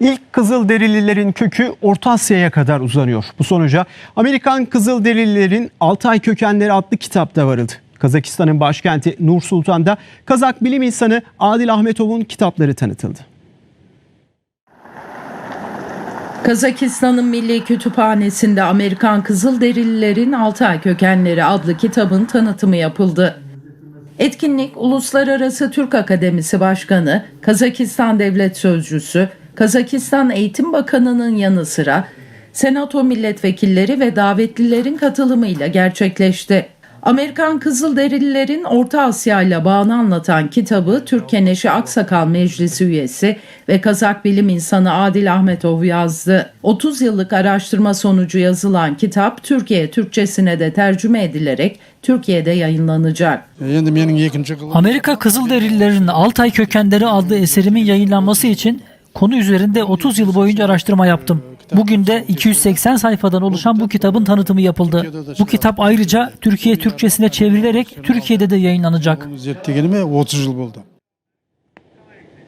İlk Kızılderililerin kökü Orta Asya'ya kadar uzanıyor. Bu sonuca Amerikan Kızılderililerin Altay Kökenleri adlı kitapta varıldı. Kazakistan'ın başkenti Nur Sultan'da Kazak bilim insanı Adil Ahmetov'un kitapları tanıtıldı. Kazakistan'ın Milli Kütüphanesi'nde Amerikan Kızılderililerin Altay Kökenleri adlı kitabın tanıtımı yapıldı. Etkinlik Uluslararası Türk Akademisi Başkanı, Kazakistan Devlet Sözcüsü, Kazakistan Eğitim Bakanı'nın yanı sıra senato milletvekilleri ve davetlilerin katılımıyla gerçekleşti. Amerikan Kızılderililerin Orta Asya ile bağını anlatan kitabı Türkiye Neşe Aksakal Meclisi üyesi ve Kazak bilim insanı Adil Ahmetov yazdı. 30 yıllık araştırma sonucu yazılan kitap Türkiye Türkçesine de tercüme edilerek Türkiye'de yayınlanacak. Amerika Kızılderililerin Altay Kökenleri adlı eserimin yayınlanması için Konu üzerinde 30 yıl boyunca araştırma yaptım. Bugün de 280 sayfadan oluşan bu kitabın tanıtımı yapıldı. Bu kitap ayrıca Türkiye Türkçesine çevrilerek Türkiye'de de yayınlanacak. 30 yıl oldu.